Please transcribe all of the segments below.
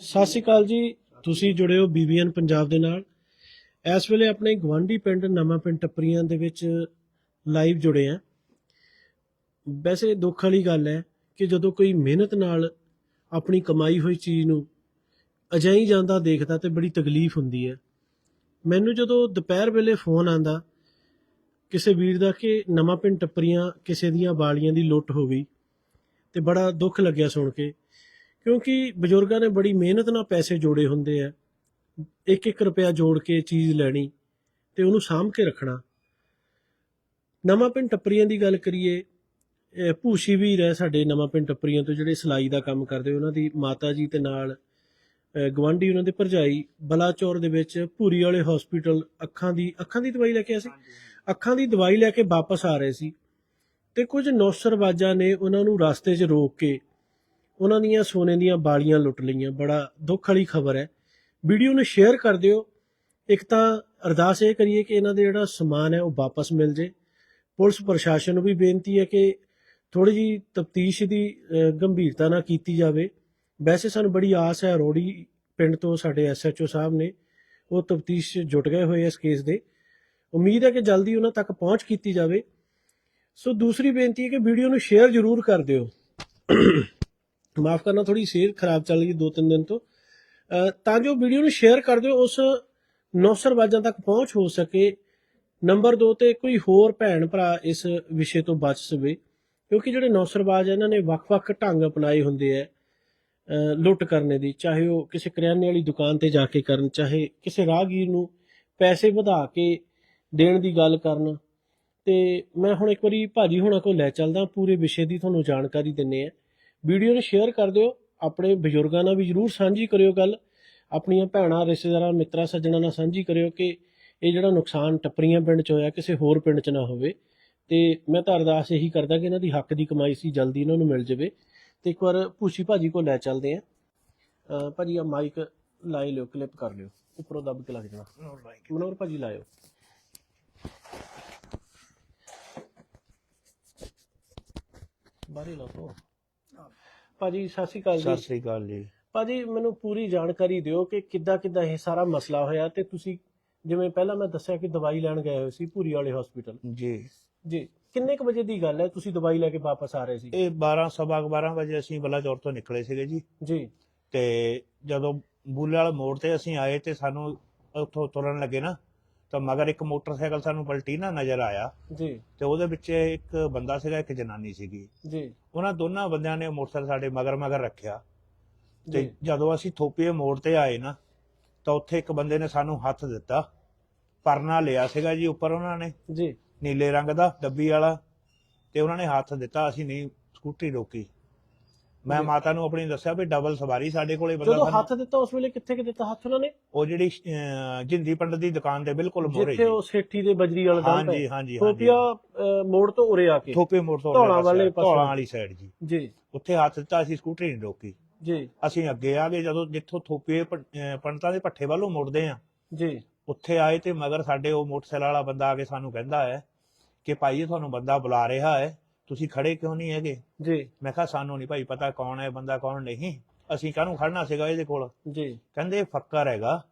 ਸਤਿ ਸ਼੍ਰੀ ਅਕਾਲ ਜੀ। ਤੁਸੀਂ ਜੁੜੇ ਹੋ ਬੀਬੀਐਨ ਪੰਜਾਬ ਦੇ ਨਾਲ। ਇਸ ਵੇਲੇ ਆਪਣੇ ਗਵਾਂਢੀ ਪਿੰਡ ਨਵਾਂ ਪਿੰਡ ਟੱਪਰੀਆਂ ਦੇ ਵਿੱਚ ਲਾਈਵ ਜੁੜੇ ਆ ਵੈਸੇ ਦੁੱਖ ਵਾਲੀ ਗੱਲ ਹੈ ਕਿ ਜਦੋਂ ਕੋਈ ਮਿਹਨਤ ਨਾਲ ਆਪਣੀ ਕਮਾਈ ਹੋਈ ਚੀਜ਼ ਨੂੰ ਅਜਾਈ ਜਾਂਦਾ ਦੇਖਦਾ ਤੇ ਬੜੀ ਤਕਲੀਫ ਹੁੰਦੀ ਹੈ। ਮੈਨੂੰ ਜਦੋਂ ਦੁਪਹਿਰ ਵੇਲੇ ਫੋਨ ਆਂਦਾ ਕਿਸੇ ਵੀਰ ਦਾ ਕਿ ਨਵਾਂ ਪਿੰਡ ਟੱਪਰੀਆਂ ਕਿਸੇ ਦੀਆਂ ਬਾਲੀਆਂ ਦੀ ਲੁੱਟ ਹੋ ਗਈ। ਤੇ ਬੜਾ ਦੁੱਖ ਲੱਗਿਆ ਸੁਣ ਕੇ ਕਿਉਂਕਿ ਬਜ਼ੁਰਗਾਂ ਨੇ ਬੜੀ ਮਿਹਨਤ ਨਾਲ ਪੈਸੇ ਜੋੜੇ ਹੁੰਦੇ ਆ। ਇੱਕ ਇੱਕ ਰੁਪਿਆ ਜੋੜ ਕੇ ਚੀਜ਼ ਲੈਣੀ ਤੇ ਉਹਨੂੰ ਸਾਂਭ ਕੇ ਰੱਖਣਾ। ਨਵਾਂ ਪਿੰਡ ਟੱਪਰੀਆਂ ਦੀ ਗੱਲ ਕਰੀਏ ਇਹ ਭੂਸ਼ੀ ਵੀਰ ਹੈ ਸਾਡੇ ਨਵਾਂ ਪਿੰਡ ਟੱਪਰੀਆਂ ਤੋਂ ਜਿਹੜੇ ਸਿਲਾਈ ਦਾ ਕੰਮ ਕਰਦੇ ਉਹਨਾਂ ਦੀ ਮਾਤਾ ਜੀ ਤੇ ਨਾਲ ਗਵਾਂਢੀ ਉਹਨਾਂ ਦੇ ਭਰਜਾਈ ਬਲਾਚੌਰ ਦੇ ਵਿੱਚ ਭੂਰੀ ਵਾਲੇ ਹਸਪੀਟਲ ਅੱਖਾਂ ਦੀ ਅੱਖਾਂ ਦੀ ਦਵਾਈ ਲੈ ਕੇ ਆਏ ਸੀ? ਅੱਖਾਂ ਦੀ ਦਵਾਈ ਲੈ ਕੇ ਵਾਪਸ ਆ ਰਹੇ ਸੀ। ਤੇ ਕੁਝ ਨੌਸਰਬਾਜ਼ਾਂ ਨੇ ਉਹਨਾਂ ਨੂੰ ਰਸਤੇ 'ਚ ਰੋਕ ਕੇ ਉਹਨਾਂ ਦੀਆਂ ਸੋਨੇ ਦੀਆਂ ਬਾਲੀਆਂ ਲੁੱਟ ਲਈਆਂ। ਬੜਾ ਦੁੱਖ ਵਾਲੀ ਖਬਰ ਹੈ। ਵੀਡੀਓ ਨੂੰ ਸ਼ੇਅਰ ਕਰ ਦਿਓ। ਇੱਕ ਤਾਂ ਅਰਦਾਸ ਇਹ ਕਰੀਏ ਕਿ ਇਹਨਾਂ ਦੇ ਜਿਹੜਾ ਸਮਾਨ ਹੈ ਉਹ ਵਾਪਸ ਮਿਲ ਜੇ। ਪੁਲਿਸ ਪ੍ਰਸ਼ਾਸਨ ਨੂੰ ਵੀ ਬੇਨਤੀ ਹੈ ਕਿ ਥੋੜੀ ਜੀ ਤਫਤੀਸ਼ ਦੀ ਗੰਭੀਰਤਾ ਨਾਲ ਕੀਤੀ ਜਾਵੇ। ਵੈਸੇ ਸਾਨੂੰ ਬੜੀ ਆਸ ਹੈ, ਰੋੜੀ ਪਿੰਡ ਤੋਂ ਸਾਡੇ ਐਸਐਚਓ ਸਾਹਿਬ ਨੇ ਉਹ ਤਫਤੀਸ਼ ਜੁਟ ਗਏ ਹੋਏ ਇਸ ਕੇਸ ਦੇ। ਉਮੀਦ ਹੈ ਕਿ ਜਲਦੀ ਉਹਨਾਂ ਤੱਕ ਪਹੁੰਚ ਕੀਤੀ ਜਾਵੇ। ਸੋ ਦੂਸਰੀ ਬੇਨਤੀ ਹੈ ਕਿ ਵੀਡੀਓ ਨੂੰ ਸ਼ੇਅਰ ਜ਼ਰੂਰ ਕਰ ਦਿਓ। ਮਾਫ ਕਰਨਾ ਥੋੜੀ ਸਿਹਤ ਖਰਾਬ ਚੱਲ ਰਹੀ ਦੋ ਤਿੰਨ ਦਿਨ ਤੋਂ। ਤਾਂ ਜੋ ਵੀਡੀਓ ਨੂੰ ਸ਼ੇਅਰ ਕਰ ਦਿਓ, ਉਸ ਨੌਸਰਵਾਜਾਂ ਤੱਕ ਪਹੁੰਚ ਹੋ ਸਕੇ। ਨੰਬਰ 2 ਤੇ ਕੋਈ ਹੋਰ ਭੈਣ ਭਰਾ ਇਸ ਵਿਸ਼ੇ ਤੋਂ ਬਚ ਸਵੇ, ਕਿਉਂਕਿ ਜਿਹੜੇ ਨੌਸਰਵਾਜ ਇਹਨਾਂ ਨੇ ਵੱਖ-ਵੱਖ ਢੰਗ ਅਪਣਾਏ ਹੁੰਦੇ ਆ ਲੁੱਟ ਕਰਨੇ ਦੀ। ਚਾਹੇ ਉਹ ਕਿਸੇ ਕਰਿਆਨੇ ਵਾਲੀ ਦੁਕਾਨ ਤੇ ਜਾ ਕੇ ਕਰਨ, ਚਾਹੇ ਕਿਸੇ ਰਾਹਗੀਰ ਨੂੰ ਪੈਸੇ ਵਧਾ ਕੇ ਦੇਣ ਦੀ ਗੱਲ ਕਰਨ ਤੇ ਮੈਂ ਹੁਣ ਇੱਕ ਵਾਰੀ ਭਾਜੀ ਹੋਣਾ ਕੋਲ ਲੈ ਚੱਲਦਾ ਪੂਰੇ ਵਿਸ਼ੇ ਦੀ ਤੁਹਾਨੂੰ ਜਾਣਕਾਰੀ ਦਿੰਨੇ ਆ। ਵੀਡੀਓ ਨੂੰ ਸ਼ੇਅਰ ਕਰ ਦਿਓ ਆਪਣੇ ਬਜ਼ੁਰਗਾਂ ਨਾਲ ਵੀ ਜਰੂਰ ਸਾਂਝੀ ਕਰਿਓ ਗੱਲ ਆਪਣੀਆਂ ਭੈਣਾਂ ਰਿਸ਼ਤੇਦਾਰਾਂ ਮਿੱਤਰਾਂ ਸੱਜਣਾਂ ਨਾਲ ਸਾਂਝੀ ਕਰਿਓ ਕਿ ਇਹ ਜਿਹੜਾ ਨੁਕਸਾਨ ਟੱਪਰੀਆਂ ਪਿੰਡ 'ਚ ਹੋਇਆ ਕਿਸੇ ਹੋਰ ਪਿੰਡ 'ਚ ਨਾ ਹੋਵੇ। ਤੇ ਮੈਂ ਤਾਂ ਅਰਦਾਸ ਇਹੀ ਕਰਦਾ ਕਿ ਇਹਨਾਂ ਦੀ ਹੱਕ ਦੀ ਕਮਾਈ ਸੀ ਜਲਦੀ ਇਹਨਾਂ ਨੂੰ ਮਿਲ ਜਾਵੇ। ਤੇ ਇੱਕ ਵਾਰ ਭੂਸ਼ੀ ਭਾਜੀ ਕੋਲ ਲੈ ਚੱਲਦੇ ਆ। ਭਾਜੀ ਆ ਮਾਈਕ ਲਾਈ ਲਿਓ ਕਲਿੱਪ ਕਰ ਲਿਓ। ਉੱਪਰੋਂ ਦੱਬ ਕੇ ਲੱਗ ਜਾਣਾ ਮਨੋਹਰ ਭਾਜੀ ਲਾਇਓ। ਬਾਰੇ ਲਾਓ ਭਾਜੀ ਸਤਿ ਸ਼੍ਰੀ ਅਕਾਲ ਸਤਿ ਜੀ ਸ੍ਰੀ ਅਕਾਲ ਜੀ। ਭਾਜੀ ਮੈਨੂੰ ਪੂਰੀ ਜਾਣਕਾਰੀ ਦਿਓ ਕਿ ਕਿੱਦਾਂ ਕਿੱਦਾਂ ਇਹ ਸਾਰਾ ਮਸਲਾ ਹੋਇਆ ਤੇ ਤੁਸੀਂ ਜਿਵੇਂ ਪਹਿਲਾਂ ਮੈਂ ਦੱਸਿਆ ਕਿ ਦਵਾਈ ਲੈਣ ਗਏ ਹੋਏ ਸੀ ਭੂਰੀ ਵਾਲੇ ਹਸਪੀਟਲ ਜੀ। ਜੀ ਕਿੰਨੇ ਕੁ ਵਜੇ ਦੀ ਗੱਲ ਹੈ? ਤੁਸੀਂ ਦਵਾਈ ਲੈ ਕੇ ਵਾਪਸ ਆ ਰਹੇ ਸੀ। ਇਹ 12 ਸਵਾ ਕੁ 12 ਵਜੇ ਅਸੀਂ ਬਲਾਚੌਰ ਤੋਂ ਨਿਕਲੇ ਸੀਗੇ ਜੀ। ਜੀ। ਤੇ ਜਦੋਂ ਬੂਲੇ ਵਾਲੇ ਮੋੜ ਤੇ ਅਸੀਂ ਆਏ ਤੇ ਸਾਨੂੰ ਉੱਥੋਂ ਤੁਰਨ ਲੱਗੇ ਨਾ ਤਾਂ ਮਗਰ ਇੱਕ ਮੋਟਰਸਾਈਕਲ ਸਾਨੂੰ ਪਲਟੀ ਨਾ ਨਜ਼ਰ ਆਇਆ ਜੀ। ਤੇ ਉਹਦੇ ਵਿੱਚ ਇੱਕ ਬੰਦਾ ਸੀਗਾ ਇੱਕ ਜਨਾਨੀ ਸੀਗੀ। ਜੀ। ਉਹਨਾਂ ਦੋਨਾਂ ਬੰਦਿਆਂ ਨੇ ਮੋਟਰਸਾਈਕਲ ਸਾਡੇ ਮਗਰ ਮਗਰ ਰੱਖਿਆ। ਤੇ ਜਦੋਂ ਅਸੀਂ ਥੋਪੀਏ ਮੋੜ ਤੇ ਆਏ ਨਾ ਤਾਂ ਉੱਥੇ ਇੱਕ ਬੰਦੇ ਨੇ ਸਾਨੂੰ ਹੱਥ ਦਿੱਤਾ। ਪਰਨਾ ਲਿਆ ਸੀਗਾ ਜੀ ਉੱਪਰ ਉਹਨਾਂ ਨੇ। ਜੀ। ਨੀਲੇ ਰੰਗ ਦਾ ਡੱਬੀ ਵਾਲਾ। ਤੇ ਉਹਨਾਂ ਨੇ ਹੱਥ ਦਿੱਤਾ ਅਸੀਂ ਨਹੀਂ ਸਕੂਟਰੀ ਰੋਕੀ। ਮੈਂ। ਮਾਤਾ ਨੂੰ ਆਪਣੀ ਦੱਸਿਆ ਵੀ ਡਬਲ ਸਵਾਰੀ ਸਾਡੇ ਕੋਲੇ ਬੰਦਾ ਜਦੋਂ ਹੱਥ ਦਿੱਤਾ ਉਸ ਵੇਲੇ ਕਿੱਥੇ ਕਿ ਦਿੱਤਾ ਹੱਥ ਉਹਨਾਂ ਨੇ? ਉਹ ਜਿਹੜੀ ਅਹ, ਜਿੰਦੀ ਪੰਡਤ ਦੀ ਦੁਕਾਨ ਦੇ ਬਿਲਕੁਲ ਮੋਰੇ ਜਿੱਥੇ ਉਹ ਸੇਠੀ ਦੇ ਬਜਰੀ ਵਾਲਾ ਦਮ ਹਾਂਜੀ ਹਾਂਜੀ ਹਾਂਜੀ। ਟੋਪੀਆ ਮੋੜ ਤੋਂ ਉਰੇ ਆ ਕੇ। ਥੋਪੇ ਮੋੜ ਤੋਂ ਧੌਲਾਂ ਵਾਲੇ ਪਾਸੋਂ। ਧੌਲਾਂ ਵਾਲੀ ਸਾਈਡ ਜੀ। ਜੀ। ਉੱਥੇ ਹੱਥ ਦਿੱਤਾ ਅਸੀਂ ਸਕੂਟਰੀ ਨਹੀਂ ਰੋਕੀ। ਜੀ। ਅਸੀਂ ਅੱਗੇ ਆ ਗਏ ਜਦੋਂ ਜਿੱਥੋਂ ਥੋਪੇ ਪ- ਅਹ, ਪੰਡਤਾਂ ਦੇ ਪੱਠੇ ਵੱਲੋਂ ਮੁੜਦੇ ਆ। ਜੀ। ਉੱਥੇ ਆਏ ਤੇ ਮਗਰ ਸਾਡੇ ਉਹ ਮੋਟਰਸਾਈਕਲ ਵਾਲਾ ਬੰਦਾ ਆ ਕੇ ਸਾਨੂੰ ਕਹਿੰਦਾ ਹੈ ਕਿ ਭਾਈ ਇਹ ਤੁਹਾਨੂੰ ਬੰਦਾ ਬੁਲਾ ਰਿਹਾ ਹੈ। ਤੁਸੀਂ ਖੜੇ ਕਿਉਂ ਨਹੀਂ ਹੈਗੇ? ਜੀ। ਮੈਂ ਕਿਹਾ ਸਾਨੂੰ ਨਹੀਂ ਭਾਈ ਪਤਾ ਕੌਣ ਹੈ ਬੰਦਾ ਕੌਣ ਨਹੀਂ। ਅਸੀਂ ਕਾਹਨੂੰ ਖੜਨਾ ਸੀਗਾ ਇਹਦੇ ਕੋਲ? ਜੀ। ਕਹਿੰਦੇ ਫੱਕਰ ਹੈਗਾ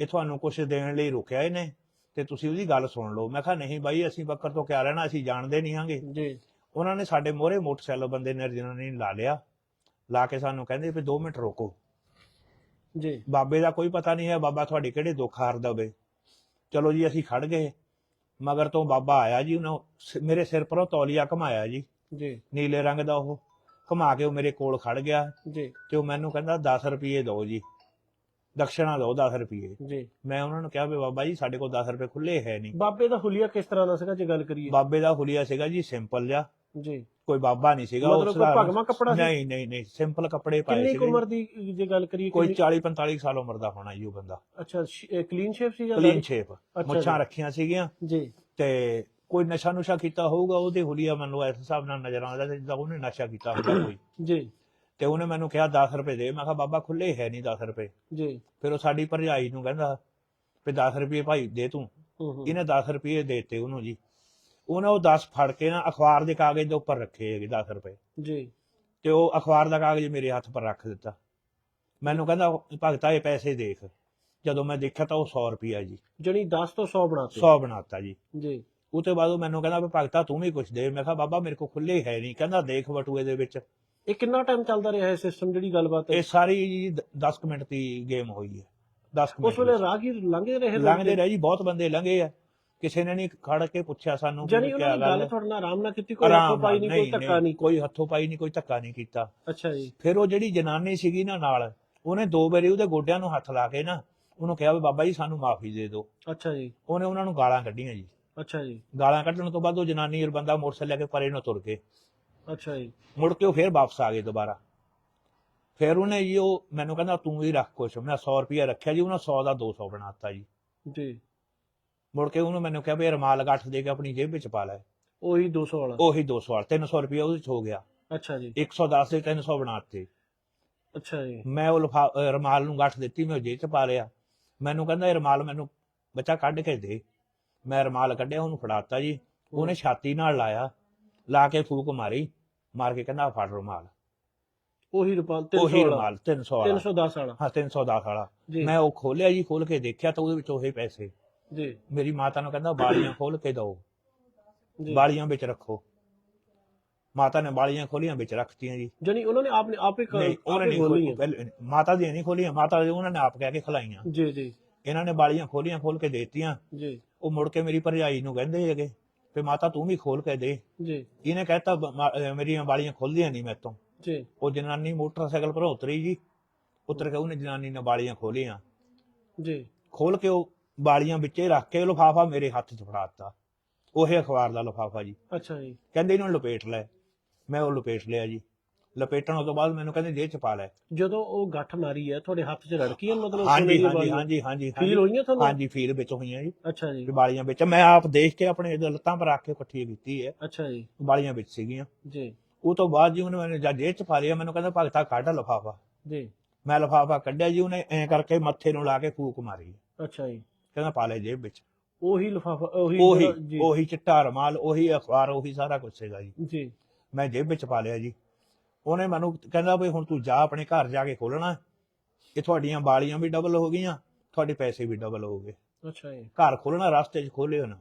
ਇਹ ਤੁਹਾਨੂੰ ਕੁਝ ਦੇਣ ਲਈ ਰੁਕਿਆ ਇਹਨੇ। ਤੇ ਤੁਸੀਂ ਉਹਦੀ ਗੱਲ ਸੁਣ ਲਓ। ਮੈਂ ਕਿਹਾ ਨਹੀਂ ਬਾਈ ਅਸੀਂ ਫੱਕਰ ਤੋਂ ਕਿਆ ਲੈਣਾ? ਅਸੀਂ ਜਾਣਦੇ ਨਹੀਂ ਹਾਂਗੇ। ਜੀ। ਉਹਨਾਂ ਨੇ ਸਾਡੇ ਮੋਹਰੇ ਮੋਟਰਸਾਈਕਲ ਬੰਦੇ ਨੇ ਜਿਹਨਾਂ ਨੇ ਲਾ ਲਿਆ। ਲਾ ਕੇ ਸਾਨੂੰ ਕਹਿੰਦੇ ਵੀ 2 ਮਿੰਟ ਰੋਕੋ। ਜੀ। ਬਾਬੇ ਦਾ ਕੋਈ ਪਤਾ ਨਹੀਂ ਹੈ ਬਾਬਾ ਤੁਹਾਡੇ ਕਿਹੜੇ ਦੁੱਖ ਹਾਰ ਦਵੇ। ਚਲੋ ਜੀ ਅਸੀਂ ਖੜ ਗਏ। ਮਗਰ ਤੋਂ ਬਾਬਾ ਆਇਆ ਜੀ ਉਹਨਾਂ ਸ- ਮੇਰੇ ਸਿਰ ਪਰੋਂ ਤੌਲੀਆ ਘਮਾਇਆ ਜੀ। ਜੀ। ਨੀਲੇ ਰੰਗ ਦਾ ਉਹ ਘੁਮਾ ਕੇ ਉਹ ਮੇਰੇ ਕੋਲ ਖੜ ਗਿਆ। ਜੀ। ਤੇ ਉਹ ਮੈਨੂੰ ਕਹਿੰਦਾ 10 ਰੁਪਏ ਦਿਓ ਜੀ। ਦਕਸ਼ਣਾ ਦਿਓ 10 ਰੁਪਏ। ਜੀ। ਮੈਂ ਉਹਨਾਂ ਨੂੰ ਕਿਹਾ ਵੀ ਬਾਬਾ ਜੀ ਸਾਡੇ ਕੋਲ 10 ਰੁਪਏ ਖੁੱਲੇ ਹੈ ਨਹੀਂ ਬਾਬੇ ਦਾ ਹੁਲੀਆ ਕਿਸ ਤਰ੍ਹਾਂ ਦਾ ਸੀਗਾ ਜੇ ਗੱਲ ਕਰੀਏ? ਬਾਬੇ ਦਾ ਹੁਲੀਆ ਸੀਗਾ ਜੀ ਸਿੰਪਲ ਜਿਹਾ। ਜੀ। ਕੋਈ ਬਾਬਾ ਨਹੀਂ ਸੀਗਾ ਮਤਲਬ ਕੋਈ ਸਧਾਰਨ- ਭਗਵਾ ਕੱਪੜਾ ਸੀ? ਨਹੀਂ ਨਹੀਂ ਨਹੀਂ ਸਿੰਪਲ ਕੱਪੜੇ ਪਾਏ ਕਿੰਨੀ ਕੁ ਉਮਰ ਦੀ ਜੇ ਗੱਲ ਕਰੀਏ ਕੋਈ ਕਿੰਨੀ- 40 45 ਸਾਲ ਉਮਰ ਦਾ ਹੋਣਾ ਜੀ ਉਹ ਬੰਦਾ। ਅੱਛਾ ਕਲੀਨ ਸ਼ੇਪ ਸੀ ਜਾਂ ਕਲੀਨ ਸ਼ੇਪ ਅੱਛਾ ਮੁੱਛਾਂ ਜੀ। ਰੱਖੀਆਂ ਸੀਗੀਆਂ। ਜੀ। ਤੇ ਕੋਈ ਨਸ਼ਾ ਨੁਸ਼ਾ ਕੀਤਾ ਹੋਊਗਾ ਉਹਦੇ ਹੁਲੀਆ ਮੈਨੂੰ ਇਸ ਹਿਸਾਬ ਨਾਲ ਨਜ਼ਰ ਆਉਂਦਾ ਸੀ ਜਿੱਦਾਂ ਉਹਨੇ ਨਸ਼ਾ ਕੀਤਾ ਹੁੰਦਾ ਕੋਈ। ਜੀ। ਤੇ ਉਹਨੇ ਮੈਨੂੰ ਕਿਹਾ 10 ਰੁਪਏ ਦੇ। ਮੈਂ ਕਿਹਾ ਬਾਬਾ ਖੁੱਲੇ ਹੈ ਨਹੀਂ 10 ਰੁਪਏ। ਜੀ। ਫਿਰ ਉਹ ਸਾਡੀ ਭਰਜਾਈ ਨੂੰ ਕਹਿੰਦਾ ਵੀ 10 ਰੁਪਏ ਭਾਈ ਦੇ ਤੂੰ। ਹੂੰ ਹੂੰ। ਇਹਨੇ 10 ਰੁਪਏ ਦੇਤੇ ਉਹਨੂੰ ਜੀ। ਉਹਨੇ ਉਹ 10 ਫੜ ਕੇ ਨਾ ਅਖਬਾਰ ਦੇ ਕਾਗਜ਼ ਦੇ ਉੱਪਰ ਰੱਖੇ ਹੈਗੇ 10 ਰੁਪਏ। ਜੀ। ਤੇ ਉਹ ਅਖਬਾਰ ਦਾ ਕਾਗਜ਼ ਮੇਰੇ ਹੱਥ ਪਰ ਰੱਖ ਦਿੱਤਾ। ਮੈਨੂੰ ਕਹਿੰਦਾ ਭਗਤਾ ਇਹ ਪੈਸੇ ਦੇਖ। ਜਦੋਂ ਮੈਂ ਦੇਖਿਆ ਤਾਂ ਉਹ 100 ਰੁਪਿਆ ਜੀ। ਜਣੀ 10 ਤੋਂ 100 ਬਣਾਤੇ। 100 ਬਣਾਤਾ ਜੀ। ਜੀ। ਉਹ ਤੋਂ ਬਾਅਦ ਉਹ ਮੈਨੂੰ ਕਹਿੰਦਾ ਵੀ ਭਗਤਾ ਤੂੰ ਵੀ ਕੁਝ ਦੇ। ਮੈਂ ਕਿਹਾ ਬਾਬਾ ਮੇਰੇ ਕੋਲ ਖੁੱਲੇ ਹੀ ਨਹੀਂ। ਕਹਿੰਦਾ ਦੇਖ ਬਟੂਏ ਦੇ ਵਿੱਚ। ਇਹ ਕਿੰਨਾ ਟਾਈਮ ਚੱਲਦਾ ਰਿਹਾ ਇਹ ਸਿਸਟਮ ਜਿਹੜੀ ਗੱਲਬਾਤ ਹੈ? ਇਹ ਸਾਰੀ ਜੀ 10 ਮਿੰਟ ਦੀ ਗੇਮ ਹੋਈ ਹੈ। 10 ਮਿੰਟ ਉਸ ਵੇਲੇ ਰਾਹਗੀਰ ਲੰਘੇ ਰਹੇ? ਲੰਘਦੇ ਰਹੇ ਜੀ ਬਹੁਤ ਬੰਦੇ ਲੰਘੇ ਆ। ਕਿਸੇ ਨੇ ਨਹੀਂ ਖੜ ਕੇ ਪੁੱਛਿਆ ਸਾਨੂੰ ਜਾਨੀ ਕੀ ਉਹਨਾਂ ਨੇ ਗੱਲ ਗੱਲ। ਤੁਹਾਡੇ ਨਾਲ ਆਰਾਮ ਨਾਲ ਕੀਤੀ ਕੋਈ ਆਰਾਮ ਹੱਥੋਂ ਪਾਈ ਨਹੀਂ ਕੋਈ ਧੱਕਾ ਨਹੀਂ ਕੋਈ ਹੱਥੋਂ ਪਾਈ ਨਹੀਂ ਕੋਈ ਧੱਕਾ ਨਹੀਂ ਕੀਤਾ। ਅੱਛਾ ਜੀ। ਫਿਰ ਉਹ ਜਿਹੜੀ ਜਨਾਨੀ ਸੀਗੀ ਨਾ ਨਾਲ ਉਹਨੇ ਦੋ ਵਾਰੀ ਉਹਦੇ ਗੋਡਿਆਂ ਨੂੰ ਹੱਥ ਲਾ ਕੇ ਨਾ ਉਹਨੂੰ ਕਿਹਾ ਵੀ ਬਾਬਾ ਜੀ ਸਾਨੂੰ ਮਾਫੀ ਦੇ ਦਿਓ। ਅੱਛਾ ਜੀ। ਉਹਨੇ ਉਹਨਾਂ ਨੂੰ ਗਾਲਾਂ ਕੱਢੀਆਂ ਜੀ। ਅੱਛਾ ਜੀ। ਗਾਲਾਂ ਕੱਢਣ ਤੋਂ ਬਾਅਦ ਉਹ ਜਨਾਨੀ ਔਰ ਬੰਦਾ ਮੋਟਰਸਾਈਕਲ ਲੈ ਕੇ ਪਰੇ ਨੂੰ ਤੁਰ ਗਏ। ਅੱਛਾ ਜੀ। ਮੁੜ ਕੇ ਉਹ ਫੇਰ ਵਾਪਸ ਆ ਗਏ ਦੁਬਾਰਾ। ਫਿਰ ਉਹਨੇ ਜੀ ਉਹ ਮੈਨੂੰ ਕਹਿੰਦਾ ਤੂੰ ਵੀ ਰੱਖ ਕੁਛ। ਮੈਂ 100 ਰੁਪਇਆ ਰੱਖਿਆ ਜੀ ਉਹਨਾਂ 100 ਦਾ 200 ਬਣਾਤਾ ਜੀ। ਜੀ। ਮੁੜ ਕੇ ਉਹਨੂੰ ਮੈਨੂੰ ਕਿਹਾ ਵੀ ਇਹ ਰਮਾਲ ਗੱਠ ਦੇ ਕੇ ਆਪਣੀ ਜੇਬ ਵਿੱਚ ਪਾ ਲੈ। ਉਹੀ 200 ਵਾਲਾ? ਉਹੀ 200 ਵਾਲਾ 300 ਰੁਪਇਆ ਉਹਦੇ ਚ ਹੋ ਗਿਆ। ਅੱਛਾ ਜੀ। 110 ਦੇ 300 ਬਣਾਤੇ ਅੱਛਾ ਜੀ। ਮੈਂ ਉਹ ਲਿਫਾ- ਰਮਾਲ ਨੂੰ ਗੱਠ ਦਿੱਤੀ ਮੈਂ ਜੇਬ ਚ ਪਾ ਲਿਆ। ਮੈਨੂੰ ਕਹਿੰਦਾ ਇਹ ਰਮਾਲ ਮੈਨੂੰ ਬੱਚਾ ਕੱਢ ਕੇ ਦੇ। ਮੈਂ ਰਮਾਲ ਕੱਢਿਆ ਉਹਨੂੰ ਫੜਾਤਾ ਜੀ। ਉਹਨੇ ਛਾਤੀ ਨਾਲ ਲਾਇਆ ਲਾ ਕੇ ਫੂਕ ਮਾਰੀ ਮਾਰ ਕੇ ਕਹਿੰਦਾ ਫੜ ਰਮਾਲ। ਉਹੀ ਰੁਪਾਲ 300 ਉਹੀ ਵਾਲਾ? ਰਮਾਲ 300 ਵਾਲਾ। 310 ਵਾਲਾ? ਹਾਂ 310 ਵਾਲਾ। ਮੈਂ ਉਹ ਖੋਲਿਆ ਜੀ ਖੋਲ ਕੇ ਦੇਖਿਆ ਤਾਂ ਉਹਦੇ ਵਿੱਚ ਉਹੀ ਪੈਸੇ। ਜੀ। ਮੇਰੀ ਮਾਤਾ ਨੂੰ ਕਹਿੰਦਾ ਬਾਲੀਆਂ ਖੋਲ ਕੇ ਦਿਓ। ਜੀ। ਬਾਲੀਆਂ ਵਿੱਚ ਰੱਖੋ। ਮਾਤਾ ਨੇ ਬਾਲੀਆਂ ਖੋਲੀਆਂ ਵਿੱਚ ਰੱਖਤੀਆਂ ਜੀ। ਜਣੀ ਉਹਨਾਂ ਨੇ ਆਪਨੇ ਆਪੇ ਨਹੀਂ ਉਹਨੇ ਆਪੇ ਨਹੀਂ ਖੋਲੀ ਖੋਲੀ ਪਹਿਲੇ ਨਹੀਂ। ਮਾਤਾ ਦੀਆਂ ਨਹੀਂ ਖੋਲੀਆਂ ਮਾਤਾ ਦੇ ਉਹਨਾਂ ਨੇ ਆਪ ਕਹਿ ਕੇ ਖਲਾਈਆਂ। ਜੀ ਜੀ। ਇਹਨਾਂ ਨੇ ਬਾਲੀਆਂ ਖੋਲੀਆਂ ਖੋਲ ਕੇ ਦੇਤੀਆਂ। ਜੀ। ਉਹ ਮੁੜ ਕੇ ਮੇਰੀ ਭਰਜਾਈ ਨੂੰ ਕਹਿੰਦੇ ਹੈਗੇ ਤੇ ਮਾਤਾ ਤੂੰ ਵੀ ਖੋਲ ਕੇ ਦੇ। ਜੀ। ਇਹਨੇ ਕਹਿਤਾ ਬ- ਮਾ- ਅਹ ਮੇਰੀਆਂ ਬਾਲੀਆਂ ਖੋਲਦੀਆਂ ਨਹੀਂ ਮੈਥੋਂ। ਜੀ। ਉਹ ਜਨਾਨੀ ਮੋਟਰਸਾਈਕਲ ਪਰ ਉਤਰੀ ਜੀ। ਉਤਰ ਕੇ ਉਹਨੇ ਜਨਾਨੀ ਨੇ ਬਾਲੀਆਂ ਖੋਲੀਆਂ ਜੀ। ਖੋਲ ਕੇ ਉਹ ਬਾਲੀਆਂ ਵਿੱਚੇ ਰੱਖ ਕੇ ਲਿਫਾਫਾ ਮੇਰੇ ਹੱਥ 'ਚ ਫੜਾਤਾ। ਉਹੇ ਅਖਬਾਰ ਦਾ ਲਿਫਾਫਾ ਜੀ। ਅੱਛਾ ਜੀ। ਕਹਿੰਦੇ ਇਹਨੂੰ ਲਪੇਟ ਲੈ। ਮੈਂ ਉਹ ਲਪੇਟ ਲਿਆ ਜੀ। ਲਪੇਟਣ ਤੋਂ ਬਾਅਦ ਮੈਨੂੰ ਕਹਿੰਦੇ ਜੇਬ 'ਚ ਪਾ ਲੈ। ਜਦੋਂ ਉਹ ਗੱਠ ਮਾਰੀ ਹੈ ਤੁਹਾਡੇ ਹੱਥ 'ਚ ਰੜਕੀ ਹੈ ਮਤਲਬ ਹਾਂਜੀ ਹਾਂਜੀ? ਹਾਂਜੀ ਹਾਂਜੀ ਫੀਲ ਹੋਈਆਂ ਤੁਹਾਨੂੰ? ਹਾਂਜੀ ਫੀਲ ਵਿੱਚ ਹੋਈਆਂ ਜੀ। ਅੱਛਾ ਜੀ। ਬਾਲੀਆਂ ਵਿੱਚ। ਮੈਂ ਆਪ ਦੇਖ ਕੇ ਆਪਣੇ ਲੱਤਾਂ ਪਰ ਰੱਖ ਕੇ ਇਕੱਠੀ ਕੀਤੀ ਹੈ। ਅੱਛਾ ਜੀ। ਬਾਲੀਆਂ ਵਿੱਚ ਸੀਗੀਆਂ। ਜੀ। ਉਹ ਤੋਂ ਬਾਅਦ ਜੀ ਉਹਨੇ ਮੈਨੂੰ ਜਦ ਜੇਬ 'ਚ ਪਾ ਲਿਆ। ਮੈਨੂੰ ਕਹਿੰਦਾ ਭਗਤਾ ਕੱਢ ਲਫਾਫਾ। ਜੀ। ਮੈਂ ਲਫਾਫਾ ਕੱਢਿਆ ਜੀ। ਉਹਨੇ ਐਂ ਕਰਕੇ ਮੱਥੇ ਨੂੰ ਲਾ ਕੇ ਫੂਕ ਮਾਰੀ। ਅੱਛਾ ਜੀ। ਕਹਿੰਦਾ ਪਾ ਲੈ ਜੇਬ ਵਿੱਚ। ਉਹੀ ਲਫਾਫਾ ਉਹੀ ਉਹੀ ਜਿਹੜਾ- ਜੀ। ਉਹੀ ਚਿੱਟਾ ਰਮਾਲ ਉਹੀ ਅਖਬਾਰ ਉਹੀ ਸਾਰਾ ਕੁਝ ਸੀਗਾ ਜੀ। ਜੀ। ਮੈਂ ਜੇਬ ਵਿੱਚ ਪਾ ਲਿਆ ਜੀ। ਉਹਨੇ ਮੈਨੂੰ ਕਹਿੰਦਾ ਵੀ ਹੁਣ ਤੂੰ ਜਾ ਆਪਣੇ ਘਰ ਜਾ ਕੇ ਖੋਲਣਾ ਇਹ ਤੁਹਾਡੀਆਂ ਬਾਲੀਆਂ ਵੀ ਡਬਲ ਹੋ ਗਈਆਂ ਤੁਹਾਡੇ ਪੈਸੇ ਵੀ ਡਬਲ ਹੋ ਗਏ। ਅੱਛਾ ਜੀ। ਘਰ ਖੋਲਣਾ ਰਸਤੇ 'ਚ ਖੋਲਿਓ ਨਾ।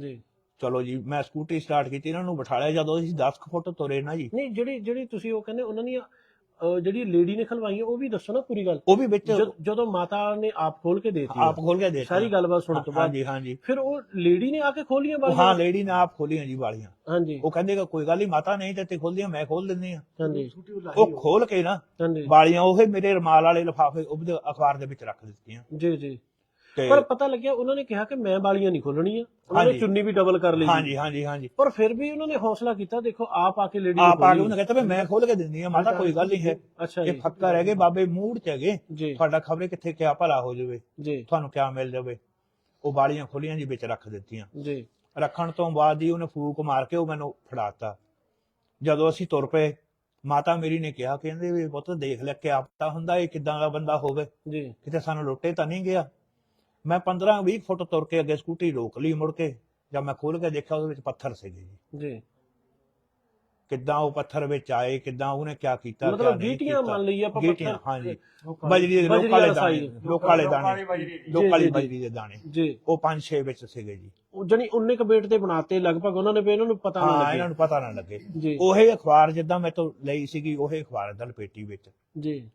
ਜੀ। ਚਲੋ ਜੀ ਮੈਂ ਸਕੂਟੀ ਸਟਾਰਟ ਕੀਤੀ ਇਹਨਾਂ ਨੂੰ ਬਿਠਾ ਲਿਆ। ਜਦੋਂ ਅਸੀਂ 10 ਕੁ ਫੁੱਟ ਤੁਰੇ ਨਾ ਜੀ। ਨਹੀਂ ਜਿਹੜੀ ਜਿਹੜੀ ਤੁਸੀਂ ਉਹ ਕਹਿੰਦੇ ਉਹਨਾਂ ਦੀਆਂ ਅਹ, ਜਿਹੜੀ ਲੇਡੀ ਨੇ ਖਲਵਾਈਆਂ ਉਹ ਵੀ ਦੱਸੋ ਨਾ ਪੂਰੀ ਗੱਲ। ਉਹ ਵੀ ਵਿੱਚ ਜਦ- ਜਦੋਂ ਮਾਤਾ ਨੇ ਆਪ ਖੋਲ ਕੇ ਦੇਤੀ ਆਪ ਖੋਲ ਕੇ ਦੇ ਸਾਰੀ ਗੱਲਬਾਤ ਸੁਣਨ ਤੋਂ ਬਾਅਦ। ਹਾਂਜੀ ਹਾਂਜੀ। ਫਿਰ ਉਹ ਲੇਡੀ ਨੇ ਆ ਕੇ ਖੋਲੀਆਂ ਉਹ ਹਾਂ ਲੇਡੀ ਨੇ ਆਪ ਖੋਲੀਆਂ ਜੀ ਬਾਲੀਆਂ। ਹਾਂਜੀ। ਉਹ ਕਹਿੰਦੇ ਕਿ ਕੋਈ ਗੱਲ ਨਹੀਂ ਮਾਤਾ ਨਹੀਂ ਤੇ ਤੇ ਖੋਲਦੀਆਂ ਮੈਂ ਖੋਲ ਦਿੰਦੀ ਆ ਹਾਂਜੀ। ਉਹ ਖੋਲ ਕੇ ਨਾ ਹਾਂਜੀ। ਬਾਲੀਆਂ ਉਹੇ ਮੇਰੇ ਰਮਾਲ ਵਾਲੇ ਲਿਫਾਫੇ ਉਹਦੇ ਅਖਬਾਰ ਦੇ ਵਿੱਚ ਰੱਖ ਦਿੱਤੀਆਂ। ਜੀ ਜੀ। ਪਰ ਪਤਾ ਲੱਗਿਆ ਉਹਨਾਂ ਨੇ ਕਿਹਾ ਕਿ ਮੈਂ ਬਾਲੀਆਂ ਨਹੀਂ ਖੋਲਣੀਆਂ। ਉਹਨਾਂ ਨੇ। ਚੁੰਨੀ ਵੀ ਡਬਲ ਕਰ ਲਈ ਹਾਂਜੀ ਹਾਂਜੀ ਹਾਂਜੀ। ਪਰ ਫਿਰ ਵੀ ਉਹਨਾਂ ਨੇ ਹੌਸਲਾ ਕੀਤਾ ਦੇਖੋ ਆਪ ਆ ਕੇ ਲੇਡੀ ਆਪ ਆ ਕੇ ਉਹਨੇ ਕਹਿੰਦਾ ਵੀ ਮੈਂ ਖੋਲ ਕੇ ਦਿੰਦੀ ਆ ਮਾਤਾ ਕੋਈ ਗੱਲ ਨਹੀਂ ਹੈ। ਅੱਛਾ ਇਹ ਜੀ ਫੱਕਰ ਹੈਗੇ ਬਾਬੇ ਮੂਡ ਚ ਹੈਗੇ। ਤੁਹਾਡਾ ਖਬਰੇ ਕਿੱਥੇ ਕਿਆ ਭਲਾ ਹੋ ਜਾਵੇ? ਜੀ। ਤੁਹਾਨੂੰ ਕਿਆ ਮਿਲ ਜਾਵੇ? ਉਹ ਬਾਲੀਆਂ ਖੋਲੀਆਂ ਜੀ ਵਿੱਚ ਰੱਖ ਦਿੱਤੀਆਂ। ਜੀ। ਰੱਖਣ ਤੋਂ ਬਾਅਦ ਹੀ ਉਹਨੇ ਫੂਕ ਮਾਰ ਕੇ ਉਹ ਮੈਨੂੰ ਫੜਾਤਾ। ਜਦੋਂ ਅਸੀਂ ਤੁਰ ਪਏ ਮਾਤਾ ਮੇਰੀ ਨੇ ਕਿਹਾ ਕਹਿੰਦੇ ਵੀ ਪੁੱਤ ਦੇਖ ਲੈ ਕਿਆ ਪਤਾ ਹੁੰਦਾ ਇਹ ਕਿਦਾਂ ਦਾ ਬੰਦਾ ਹੋਵੇ। ਜੀ। ਕਿਤੇ ਸਾਨੂੰ ਲੁੱਟੇ ਤਾਂ ਨਹੀਂ ਗਿਆ। ਮੈਂ 15 20 ਫੁੱਟ ਤੁਰ ਕੇ ਅੱਗੇ ਸਕੂਟੀ ਰੋਕ ਲਈ ਮੁੜ ਕੇ ਜਦ ਮੈਂ ਖੋਲ ਕੇ ਦੇਖਿਆ ਉਹਦੇ ਵਿੱਚ ਪੱਥਰ ਸੀਗੇ ਜੀ। ਜੀ। ਕਿੱਦਾਂ ਉਹ ਪੱਥਰ ਵਿੱਚ ਆਏ ਕਿੱਦਾਂ ਉਹਨੇ ਕਿਆ ਕੀਤਾ ਮਤਲਬ ਗੀਟੀਆਂ। ਮੰਨ ਲਈ ਆਪਾਂ ਪੱਥਰ- ਹਾਂਜੀ। ਬਜਰੀ ਦੇ ਲੋਕਾਂ ਵਾਲੇ ਦਾਣੇ। ਲੋਕਾਂ ਵਾਲੇ ਦਾਣੇ ਲੋਕਾਂ ਵਾਲੀ। ਬਜਰੀ ਦੇ ਦਾਣੇ। ਜੀ। ਉਹ 5-6 ਵਿੱਚ ਸੀਗੇ ਜੀ। ਉਹ ਜਣੀ 19 ਕ ਬੇਟ ਤੇ ਬਣਾਤੇ ਲਗਭਗ ਉਹਨਾਂ ਨੇ ਵੀ ਇਹਨਾਂ ਨੂੰ ਪਤਾ ਨਾ ਹਾਂ ਲੱਗੇ। ਇਹਨਾਂ ਨੂੰ ਪਤਾ ਨਾ ਲੱਗੇ। ਉਹੇ ਅਖਬਾਰ ਜਿੱਦਾਂ ਮੈਂ ਤੋਂ ਲਈ ਸੀਗੀ ਉਹੇ ਅਖਬਾਰ ਦਲ ਪੇਟੀ ਵਿੱਚ। ਜੀ।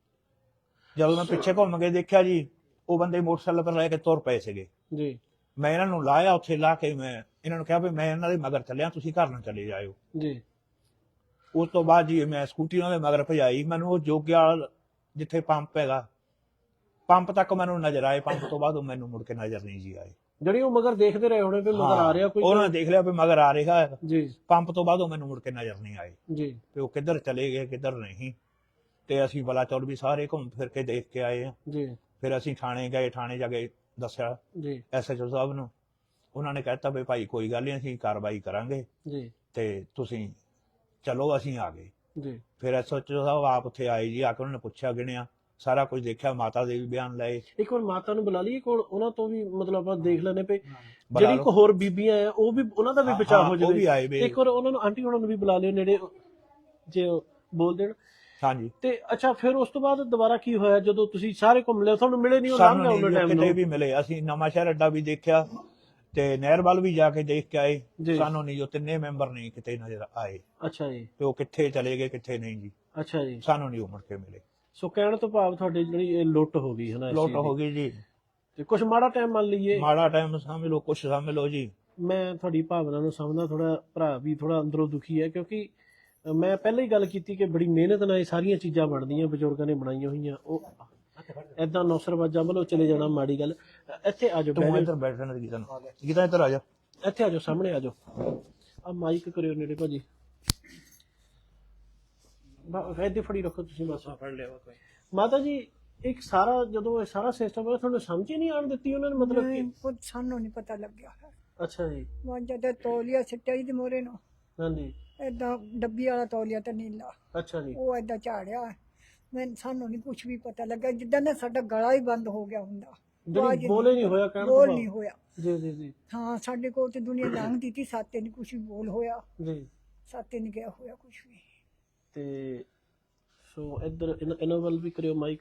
ਜਦੋਂ ਮੈਂ ਪਿੱਛੇ ਘੁੰਮ ਕੇ ਦੇਖਿਆ ਜੀ ਉਹ ਬੰਦੇ ਮੋਟਰਸਾਈਕਲ ਪਰ ਲੈ ਕੇ ਤੁਰ ਪਏ ਸੀਗੇ। ਜੀ। ਮੈਂ ਇਹਨਾਂ ਨੂੰ ਲਾਇਆ ਉੱਥੇ ਲਾ ਕੇ ਮੈਂ ਇਹਨਾਂ ਨੂੰ ਕਿਹਾ ਵੀ ਮੈਂ ਇਹਨਾਂ ਦੇ ਮਗਰ ਚੱਲਿਆ ਤੁਸੀਂ ਘਰ ਨੂੰ ਚਲੇ ਜਾਇਓ। ਜੀ। ਉਸ ਤੋਂ ਬਾਅਦ ਜੀ ਮੈਂ ਸਕੂਟੀ ਉਹਨਾਂ ਦੇ ਮਗਰ ਭਜਾਈ ਮੈਨੂੰ ਉਹ ਜੋਗਿਆਲ ਜਿੱਥੇ ਪੰਪ ਹੈਗਾ ਪੰਪ ਤੱਕ ਮੈਨੂੰ ਨਜ਼ਰ ਆਏ ਪੰਪ ਤੋਂ ਬਾਅਦ ਉਹ ਮੈਨੂੰ ਮੁੜ ਕੇ ਨਜ਼ਰ ਨਹੀਂ ਜੀ ਆਏ। ਜਣੀ ਉਹ ਮਗਰ ਦੇਖਦੇ ਰਹੇ ਹੋਣੇ ਵੀ ਮਗਰ ਆ ਰਿਹਾ ਕੋਈ ਉਹਨਾਂ ਨੇ ਦੇਖ ਲਿਆ ਵੀ ਮਗਰ ਆ ਰਿਹਾ ਹੈ। ਜੀ। ਪੰਪ ਤੋਂ ਬਾਅਦ ਉਹ ਮੈਨੂੰ ਮੁੜ ਕੇ ਨਜ਼ਰ ਨਹੀਂ ਆਏ। ਜੀ। ਤੇ ਉਹ ਕਿੱਧਰ ਚਲੇ ਗਏ ਕਿੱਧਰ ਨਹੀਂ। ਤੇ ਅਸੀਂ ਬਲਾਚੌਰ ਵੀ ਸਾਰੇ ਘੁੰਮ ਫਿਰ ਕੇ ਦੇਖ ਕੇ ਆਏ ਆ ਜੀ। ਫਿਰ ਅਸੀਂ ਥਾਣੇ ਗਏ ਥਾਣੇ ਜਾ ਕੇ ਦੱਸਿਆ ਜੀ। ਐਸਐਚਓ ਸਾਹਿਬ ਨੂੰ। ਉਹਨਾਂ ਨੇ ਕਹਿਤਾ ਵੀ ਭਾਈ ਕੋਈ ਗੱਲ ਨਹੀਂ ਅਸੀਂ ਕਾਰਵਾਈ ਕਰਾਂਗੇ ਜੀ। ਤੇ ਤੁਸੀਂ ਚਲੋ ਅਸੀਂ ਆ ਗਏ। ਜੀ। ਫਿਰ ਐਸਐਚਓ ਸਾਹਿਬ ਆਪ ਉੱਥੇ ਆਏ ਜੀ ਆ ਕੇ ਉਹਨਾਂ ਨੇ ਪੁੱਛਿਆ ਗਿਣਿਆ ਸਾਰਾ ਕੁਝ ਦੇਖਿਆ ਮਾਤਾ ਦੇ ਵੀ ਬਿਆਨ ਲਏ। ਇੱਕ ਵਾਰ ਮਾਤਾ ਨੂੰ ਬੁਲਾ ਲਈਏ ਕੋਲ ਉਹਨਾਂ ਤੋਂ ਵੀ ਮਤਲਬ ਆਪਾਂ ਦੇਖ ਲੈਣੇ ਪਏ। ਜਿਹੜੀ। ਇੱਕ ਹੋਰ ਬੀਬੀਆਂ ਆ ਉਹ ਵੀ ਉਹਨਾਂ ਦਾ ਵੀ ਬਚਾਅ ਹਾਂ, ਜਾਵੇ। ਇੱਕ ਵਾਰ ਉਹਨਾਂ ਨੂੰ ਆਂਟੀ ਉਹਨਾਂ ਨੂੰ ਵੀ ਬੁਲਾ ਲਿਓ ਨੇੜੇ ਜੇ ਬੋਲ ਦੇਣ। ਹਾਂਜੀ। ਤੇ ਅੱਛਾ ਫਿਰ ਉਸ ਤੋਂ ਬਾਅਦ ਦੁਬਾਰਾ ਕੀ ਹੋਇਆ? ਜਦੋਂ ਤੁਸੀਂ ਸਾਰੇ ਘੁੰਮ ਲਿਆ ਤੁਹਾਨੂੰ ਮਿਲੇ ਨਹੀਂ ਉਹ ਲੰਘ ਗਿਆ ਉਹਨਾਂ ਟਾਈਮ ਕਿਤੇ ਨੂੰ? ਵੀ ਮਿਲੇ। ਅਸੀਂ ਨਵਾਂ ਸ਼ਹਿਰ ਅੱਡਾ ਵੀ ਦੇਖਿਆ ਤੇ ਨਹਿਰ ਵੱਲ ਵੀ ਜਾ ਕੇ ਦੇਖ ਕੇ ਆਏ। ਸਾਨੂੰ ਨਹੀਂ ਜੋ ਤਿੰਨੇ ਮੈਂਬਰ ਨਹੀਂ ਕਿਤੇ ਨਜ਼ਰ ਆਏ। ਅੱਛਾ ਜੀ। ਤੇ ਉਹ ਕਿੱਥੇ ਚਲੇ ਗਏ ਕਿੱਥੇ ਨਹੀਂ ਜੀ। ਅੱਛਾ ਜੀ। ਸਾਨੂੰ ਨਹੀਂ ਉਹ ਮੁੜ ਕੇ ਮਿਲੇ। ਸੋ ਕਹਿਣ ਤੋਂ ਭਾਵ ਤੁਹਾਡੀ ਜਿਹੜੀ ਇਹ ਲੁੱਟ ਹੋ ਗਈ ਹੈ ਨਾ ਇਸ ਲੋਟ। ਹੋ ਗਈ ਜੀ। ਤੇ ਕੁਝ ਮਾੜਾ ਟਾਈਮ ਮੰਨ ਲਈਏ। ਮਾੜਾ ਟਾਈਮ ਸਮਝ ਲਓ ਕੁਛ ਸਮਝ ਲਓ ਜੀ। ਮੈਂ ਤੁਹਾਡੀ ਭਾਵਨਾ ਨੂੰ ਸਮਝਦਾ ਥੋੜਾ ਭਰਾ ਵੀ ਥੋੜਾ ਅੰਦਰੋਂ ਦੁਖੀ ਹੈ ਕਿਉਂਕਿ ਮੈਂ ਪਹਿਲਾਂ ਹੀ ਗੱਲ ਕੀਤੀ ਕਿ ਬੜੀ ਮਿਹਨਤ ਨਾਲ ਇਹ ਸਾਰੀਆਂ ਚੀਜ਼ਾਂ ਬਣਦੀਆਂ ਬਜ਼ੁਰਗਾਂ ਨੇ ਬਣਾਈਆਂ ਹੋਈਆਂ। ਉਹ ਐਦਾਂ ਨੌਸਰਵਾਜਾਂ ਵੱਲੋਂ ਚਲੇ ਜਾਣਾ ਮਾੜੀ ਗੱਲ। ਇੱਥੇ ਆ ਜਾਓ ਤੂੰ ਇੱਧਰ ਬੈਠਣ ਦੀ ਗੀਤਾ ਗੀਤਾ ਇੱਧਰ ਆ ਜਾ। ਇੱਥੇ ਆ ਜਾਓ ਸਾਹਮਣੇ ਆ ਜਾਓ। ਆ ਮਾਈਕ ਕਰਿਓ ਨੇੜੇ ਭਾਜੀ। ਬਾ ਇੱਥੇ ਫੜੀ ਰੱਖੋ ਤੁਸੀਂ ਬਸ। ਫੜ ਲਿਆ ਕੋਈ ਮਾਤਾ ਜੀ ਇੱਕ ਸਾਰਾ ਜਦੋਂ ਇਹ ਸਾਰਾ ਸਿਸਟਮ ਹੋਇਆ ਤੁਹਾਨੂੰ ਸਮਝ ਹੀ ਨਹੀਂ ਆਣ ਦਿੱਤੀ ਉਹਨਾਂ ਨੇ ਮਤਲਬ ਕਿ? ਕੁਝ ਸਾਨੂੰ ਨਹੀਂ ਪਤਾ ਲੱਗਿਆ। ਹੈ ਅੱਛਾ ਜੀ। ਮੈਂ ਜਦ ਤੋਲੀਆ ਸਿੱਟਿਆ ਇਹਦੇ ਮੋਰੇ ਨੂੰ। ਹਾਂਜੀ। ਏਦਾਂ ਡੱਬੀ ਵਾਲਾ ਤੋਲੀਆ ਤੇ ਨੀਲਾ। ਅੱਛਾ ਜੀ। ਉਹ ਏਦਾਂ ਝਾੜਿਆ। ਮੈਂ ਸਾਨੂੰ ਨਹੀਂ ਕੁਝ ਵੀ ਪਤਾ ਲੱਗਾ। ਜਿੱਦਾਂ ਨਾ ਸਾਡਾ ਗਲਾ ਹੀ ਬੰਦ ਹੋ ਗਿਆ ਹੁੰਦਾ। ਜਿਹੜੀ ਬੋਲੇ ਨਹੀਂ ਹੋਇਆ ਕਹਿਣ ਬੋਲ। ਨਹੀਂ ਹੋਇਆ। ਜੀ ਜੀ ਜੀ। ਹਾਂ ਸਾਡੇ ਕੋਲ ਤੇ ਦੁਨੀਆ ਲੰਘਦੀ ਤੀ ਸਾਤੇ ਨਹੀਂ ਕੁਝ ਵੀ ਬੋਲ ਹੋਇਆ। ਜੀ। ਸਾਤੇ ਨਹੀਂ ਗਿਆ ਹੋਇਆ ਕੁਝ ਵੀ। ਤੇ ਸੋ ਇੱਧਰ ਇਹਨਾਂ ਵੱਲ ਵੀ ਕਰਿਓ ਮਾਈਕ।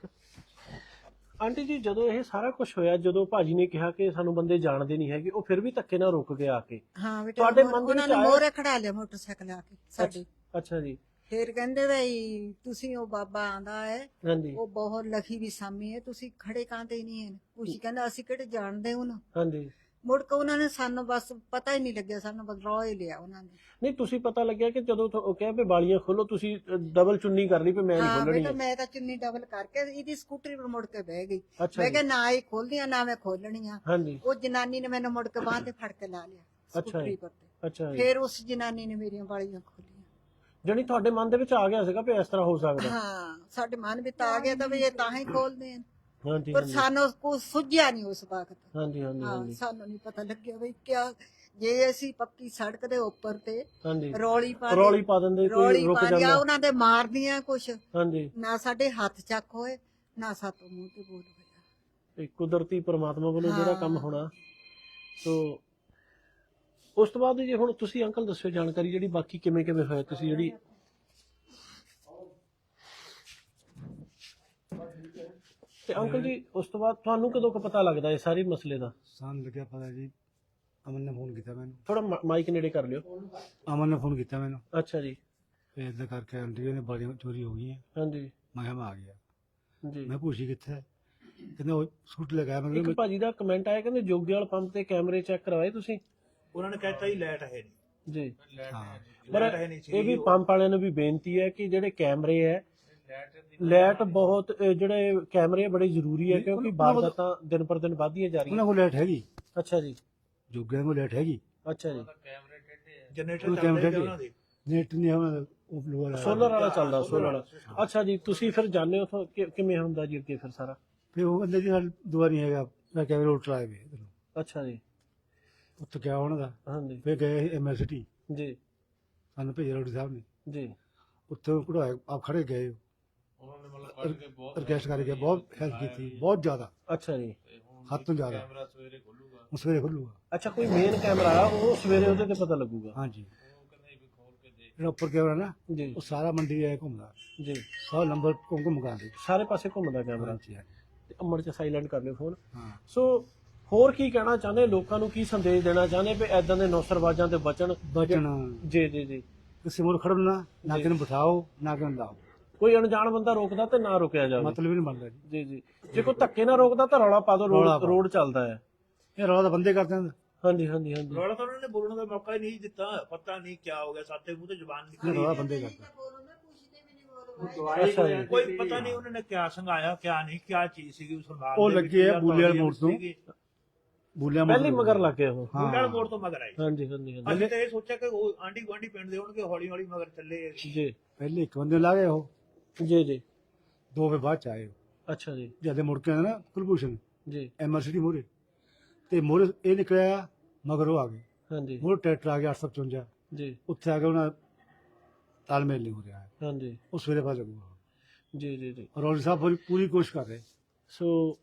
ਆਂਟੀ ਜੀ ਜਦੋਂ ਇਹ ਸਾਰਾ ਕੁਝ ਹੋਇਆ ਜਦੋਂ ਭਾਜੀ ਨੇ ਕਿਹਾ ਕਿ ਸਾਨੂੰ ਬੰਦੇ ਜਾਣਦੇ ਨਹੀਂ ਹੈਗੇ ਉਹ ਫਿਰ ਵੀ ਧੱਕੇ ਨਾਲ ਰੁਕ ਗਏ ਆ ਕੇ। ਹਾਂ ਬੇਟਾ ਤੁਹਾਡੇ ਮਨ ਦੇ ਉਹਨਾਂ ਵਿੱਚ ਨੇ ਆਇਆ? ਮੋਰੇ ਖੜਾ ਲਿਆ ਮੋਟਰਸਾਈਕਲ ਆ ਕੇ ਸਾਡੇ। ਅੱਛਾ ਜੀ। ਫਿਰ ਕਹਿੰਦੇ ਬਈ ਤੁਸੀਂ ਉਹ ਬਾਬਾ ਆਂਦਾ ਹੈ ਹਾਂਜੀ। ਉਹ ਬਹੁਤ ਲਖੀ ਵੀ ਸਾਮੀ ਹੈ ਤੁਸੀਂ ਖੜੇ ਕਾਂਤੇ ਨਹੀਂ ਹੈ। ਕੁਛ ਕਹਿੰਦਾ ਅਸੀਂ ਕਿਹੜੇ ਜਾਣਦੇ ਉਹਨੂੰ ਹਾਂਜੀ। ਮੁੜ ਕੇ ਉਹਨਾਂ ਨੇ ਸਾਨੂੰ ਬਸ ਪਤਾ ਹੀ ਨਹੀਂ ਲੱਗਿਆ ਸਾਨੂੰ ਬਸ ਰੋ ਹੀ ਲਿਆ ਉਹਨਾਂ ਨੇ। ਨਹੀਂ ਤੁਸੀਂ ਪਤਾ ਲੱਗਿਆ ਕਿ ਜਦੋਂ ਉਹ ਕਿਹਾ ਵੀ ਬਾਲੀਆਂ ਖੋਲੋ ਤੁਸੀਂ ਡਬਲ ਚੁੰਨੀ ਕਰ ਲਈ ਵੀ ਮੈਂ ਨਹੀਂ ਹਾਂ ਖੋਲਣੀ ਬੇਟਾ ਮੈਂ ਤਾਂ ਚੁੰਨੀ ਡਬਲ ਕਰਕੇ ਇਹਦੀ ਸਕੂਟਰੀ ਪਰ ਮੁੜ ਕੇ ਬਹਿ ਗਈ। ਅੱਛਾ ਮੈਂ ਜੀ। ਕਿਹਾ ਨਾ ਇਹ ਖੋਲਦੀਆਂ ਨਾ ਮੈਂ ਖੋਲਣੀਆਂ ਹਾਂਜੀ। ਉਹ ਜਨਾਨੀ ਨੇ ਮੈਨੂੰ ਮੁੜ ਕੇ ਬਾਂਹ ਤੇ ਫੜ ਕੇ ਲਾ ਲਿਆ ਜੀ। ਸਕੂਟਰੀ ਪਰ ਤੇ। ਅੱਛਾ ਜੀ। ਫਿਰ ਉਸ ਜਨਾਨੀ ਨੇ ਮੇਰੀਆਂ ਬਾਲੀਆਂ ਖੋਲੀਆਂ। ਜਾਣੀ ਤੁਹਾਡੇ ਮਨ ਦੇ ਵਿੱਚ ਆ ਗਿਆ ਸੀਗਾ ਵੀ ਇਸ ਤਰ੍ਹਾਂ ਹੋ ਸਕਦਾ। ਹਾਂ ਸਾਡੇ ਮਨ ਵਿੱਚ ਤਾਂ ਆ ਗਿਆ ਤਾਂ ਵੀ ਇਹ ਤਾਂ ਹੀ ਖੋਲਦੇ ਆ। ਹਾਂਜੀ ਪਰ ਸਾਨੂੰ ਕੁਝ ਸੁਝਿਆ ਨਹੀਂ ਉਸ ਵਕਤ। ਹਾਂਜੀ ਹਾਂਜੀ ਹਾਂ ਹਾਂਜੀ। ਸਾਨੂੰ ਨਹੀਂ ਪਤਾ ਲੱਗਿਆ ਵੀ ਕਿਆ ਜੇ ਅਸੀਂ ਪੱਕੀ ਸੜਕ ਦੇ ਉੱਪਰ ਤੇ ਹਾਂਜੀ। ਰੌਲੀ ਪਾ ਦੇ- ਰੌਲੀ ਪਾ ਦਿੰਦੇ ਕੋਈ ਰੌਲੀ ਰੁਕ ਪਾ ਦਿਆ ਜਾਂਦਾ। ਉਹਨਾਂ ਦੇ ਮਾਰਦੀਆਂ ਕੁਛ। ਹਾਂਜੀ। ਨਾ ਸਾਡੇ ਹੱਥ ਚੱਕ ਹੋਏ ਨਾ ਸਾਤੋਂ ਮੂੰਹ ਤੇ ਬੋਲ ਹੋਇਆ। ਇਹ ਕੁਦਰਤੀ ਪਰਮਾਤਮਾ ਵੱਲੋਂ ਜਿਹੜਾ ਹਾਂ। ਕੰਮ ਹੋਣਾ ਸੋ ਉਸ ਤੋਂ ਬਾਅਦ ਜੇ ਹੁਣ ਤੁਸੀਂ ਅੰਕਲ ਦੱਸਿਓ ਜਾਣਕਾਰੀ ਜਿਹੜੀ ਬਾਕੀ ਕਿਵੇਂ ਕਿਵੇਂ ਹੋਇਆ ਤੁਸੀਂ ਜਿਹੜੀ ਤੇ ਅੰਕਲ ਜੀ ਉਸ ਤੋਂ ਬਾਅਦ ਤੁਹਾਨੂੰ ਕਦੋਂ ਕੁ ਪਤਾ ਲੱਗਦਾ ਇਹ ਸਾਰੇ ਮਸਲੇ ਦਾ? ਸਾਨੂੰ ਲੱਗਿਆ ਪਤਾ ਜੀ ਅਮਨ ਨੇ ਫੋਨ ਕੀਤਾ ਮੈਨੂੰ। ਥੋੜਾ ਮਾਈਕ ਨੇੜੇ ਕਰ ਲਿਓ। ਅਮਨ ਨੇ ਫੋਨ ਕੀਤਾ ਮੈਨੂੰ। ਅੱਛਾ ਜੀ। ਤੇ ਇਦਾਂ ਕਰਕੇ ਆਂਟੀ ਨੇ ਬੜੀਆਂ ਚੋਰੀ ਹੋ ਗਈਆਂ। ਹਾਂਜੀ। ਮੈਂ ਕਿਹਾ ਮੈਂ ਆ ਗਿਆ। ਜੀ। ਮੈਂ ਪੁੱਛੀ ਕਿੱਥੇ ਹੈ? ਕਹਿੰਦਾ ਉਹ ਸਕੂਟ ਲਗਾਇਆ ਮੈਂ ਇੱਕ ਭਾਜੀ ਦਾ ਕਮੈਂਟ ਆਇਆ ਕਹਿੰਦੇ ਜੋਗੀ ਵਾਲ ਪੰਪ ਤੇ ਕੈਮਰੇ ਚੈੱਕ ਕਰਵਾਏ ਤੁਸੀਂ? ਉਹਨਾਂ ਨੇ ਕਹਿਤਾ ਹੀ ਲਾਈਟ ਹੈ ਨਹੀਂ। ਜੀ। ਹਾਂ ਪਰ ਲਾਈਟ ਹੈ ਨਹੀਂ ਸੀ ਇਹ ਵੀ ਪੰਪ ਵਾਲਿਆਂ ਨੂੰ ਵੀ ਬੇਨਤੀ ਹੈ ਕਿ ਜਿਹੜੇ ਕੈਮਰੇ ਹੈ ਲਾਈਟ ਬਹੁਤ ਜਿਹੜੇ ਕੈਮਰੇ ਬੜੇ ਜ਼ਰੂਰੀ ਹੈ ਕਿਉਂਕਿ ਵਾਰਦਾਤਾਂ ਦਿਨ ਪਰ ਦਿਨ ਵਧਦੀਆਂ ਜਾ ਰਹੀਆਂ। ਉਹਨਾਂ ਕੋਲ ਲਾਈਟ ਹੈਗੀ। ਅੱਛਾ ਜੀ। ਜੋਗਿਆਂ ਕੋਲ ਲਾਈਟ ਹੈਗੀ। ਅੱਛਾ ਜੀ। ਜਨਰੇਟਰ ਉਹ ਚੱਲਦੇ ਕੈਮਰੇ ਪਏ ਉਹਨਾਂ ਦੇ ਨੈਟ ਨਹੀਂ ਉਹਨਾਂ ਦਾ ਉਹ ਲੋਹਾ ਲਾਇਆ। ਸੋਲਰ ਵਾਲਾ ਚੱਲਦਾ ਸੋਲਰ ਵਾਲਾ। ਅੱਛਾ ਜੀ ਤੁਸੀਂ ਫਿਰ ਜਾਣਦੇ ਹੋ ਉੱਥੋਂ ਕਿ- ਕਿਵੇਂ ਹੁੰਦਾ ਜੀ ਅੱਗੇ ਫਿਰ ਸਾਰਾ? ਫਿਰ ਉਹ ਕਹਿੰਦੇ ਜੀ ਨਾਲ ਦੁਆ ਨਹੀਂ ਹੈਗਾ ਮੈਂ ਕੈਮਰੇ ਉਲਟ ਲਾਏ ਵੇ ਅੱਛਾ ਜੀ। ਉੱਥੇ ਕਿਹਾ ਉਹਨਾਂ ਦਾ। ਹਾਂਜੀ। ਫਿਰ ਗਏ ਐਮਐਸਟੀ ਜੀ। ਸਾਨੂੰ ਭੇਜਿਆ ਰੋਡੀ ਸਾਹਿਬ ਨੇ। ਜੀ। ਉੱਥੇ ਕਢਾਏ ਆਪ ਖੜੇ ਗਏ। ਰਿਕਵੈਸਟ ਕਰਕੇ ਬਹੁਤ ਹੈਲਪ ਕੀਤੀ ਬਹੁਤ ਜ਼ਿਆਦਾ। ਅੱਛਾ ਜੀ। ਹੱਦ ਤੋਂ ਜ਼ਿਆਦਾ। ਉਹ ਸਵੇਰੇ ਖੁੱਲੂਗਾ। ਅੱਛਾ ਕੋਈ ਮੇਨ ਕੈਮਰਾ ਉਹ ਸਵੇਰੇ ਉਹਦੇ ਤੇ ਪਤਾ ਲੱਗੂਗਾ। ਹਾਂਜੀ। ਜਿਹੜਾ ਉੱਪਰ ਕੈਮਰਾ ਨਾ ਜੀ। ਉਹ ਸਾਰਾ ਮੰਡੀ ਐ ਘੁੰਮਦਾ। ਜੀ। ਸੌ ਨੰਬਰ ਘੁੰਮ ਘੁੰਮ ਗਾਉਂਦੇ ਸਾਰੇ ਪਾਸੇ ਘੁੰਮਦਾ ਕੈਮਰਾ। ਹਾਂਜੀ ਹਾਂਜੀ। ਤੇ ਅਮਰ ਚ ਸਾਇਲੈਂਟ ਕਰ ਲਿਓ ਫੋਨ ਹਾਂ। ਸੋ ਹੋਰ ਕੀ ਕਹਿਣਾ ਚਾਹੁੰਦੇ? ਲੋਕਾਂ ਨੂੰ ਕੀ ਸੰਦੇਸ਼ ਦੇਣਾ ਚਾਹੁੰਦੇ ਵੀ ਐਦਾਂ ਦੇ ਨੌਸਰਵਾਜਾਂ ਤੇ ਬਚਣ? ਬਚਣ। ਜੀ ਜੀ ਜੀ। ਕਿਸੇ ਮੋਰ ਖੜਨ ਨਾ ਨਾ ਕਿਨ ਬਿਠਾਓ ਨਾ ਕਿਨ ਲਾਓ। ਕੋਈ ਅਣਜਾਣ ਬੰਦਾ ਰੋਕਦਾ ਤੇ ਨਾ ਰੁਕਿਆ ਜਾਵੇ। ਮਤਲਬ ਹੀ ਨਹੀਂ ਬਣਦਾ ਜੀ। ਜੀ ਜੀ। ਜੇ ਕੋਈ ਧੱਕੇ ਨਾਲ ਰੋਕਦਾ ਤਾਂ ਰੌਲਾ ਪਾ ਦੋ ਰੌਲਾ ਰੋਡ ਚੱਲਦਾ ਹੈ। ਇਹ ਰੌਲਾ ਤਾਂ ਬੰਦੇ ਕਰਦੇ ਹਨ ਹਾਂਜੀ ਹਾਂਜੀ ਹਾਂਜੀ। ਰੌਲਾ ਤਾਂ ਉਹਨਾਂ ਨੇ ਬੋਲਣ ਦਾ ਮੌਕਾ ਹੀ ਨਹੀਂ ਦਿੱਤਾ। ਪਤਾ ਨਹੀਂ ਕੀ ਹੋ ਗਿਆ ਸਾਤੇ ਮੂੰਹ ਤੇ ਜ਼ੁਬਾਨ ਇਹ ਰੌਲਾ ਨਿਕਲੀ ਬੰਦੇ ਕਰਦੇ। ਕੋਈ ਪਤਾ ਨਹੀਂ ਉਹਨਾਂ ਨੇ ਕਿਆ ਸੰਘਾਇਆ ਕਿਆ ਨਹੀਂ ਕਿਆ ਚੀਜ਼ ਸੀਗੀ ਉਸ ਨਾਲ ਉਹ ਲੱਗੇ ਆ ਬੂਲੇ ਵਾਲੇ ਮੋੜ ਤੋਂ। ਬੋਲਿਆ ਪਹਿਲੀ ਮਗਰ ਲੱਗ ਗਏ ਉਹ। ਹਾਂ। ਮੋੜ ਤੋਂ ਮਗਰ ਆਈ ਹਾਂਜੀ ਹਾਂਜੀ ਹਾਂਜੀ। ਅਸੀਂ ਤਾਂ ਇਹ ਸੋਚਿਆ ਕਿ ਉਹ ਆਂਢੀ ਗੁਆਂਢੀ ਪਿੰਡ ਦੇ ਹੋਣਗੇ ਹੌਲੀ ਹੌਲੀ ਮਗਰ ਚੱਲੇ ਜੀ। ਪਹਿਲੇ ਇੱਕ ਬੰਦੇ ਲਾ ਗਏ ਉਹ। ਜੀ ਜੀ। ਦੋ ਫੇ ਬਾਅਦ ਚ ਆਏ ਉਹ। ਅੱਛਾ ਜੀ। ਜਦ ਇਹ ਮੁੜ ਕੇ ਨਾ ਕੁਲਭੂਸ਼ਣ। ਜੀ। ਐਮਰਸਿਟੀ ਮੋਰੇ। ਤੇ ਮੋਰੇ ਇਹ ਨਿਕਲਿਆ ਮਗਰ ਉਹ ਆ ਗਏ। ਹਾਂਜੀ। ਮੋਰ ਟਰੈਕਟਰ ਆ ਗਿਆ 855 ਜੀ। ਉੱਥੇ ਆ ਕੇ ਉਹਨਾਂ ਤਾਲਮੇਲ ਨਹੀਂ ਹੋ ਰਿਹਾ ਹੈ। ਹਾਂਜੀ। ਉਹ ਸਵੇਰੇ ਬਾਅਦ ਲੱਗੂਗਾ। ਜੀ ਜੀ ਜੀ। ਰੌਲੀ ਸਾਹਿਬ ਪੂਰੀ ਪੂਰੀ ਕੋਸ਼ਿਸ਼ ਕਰ ਰਹੇ। ਸੋ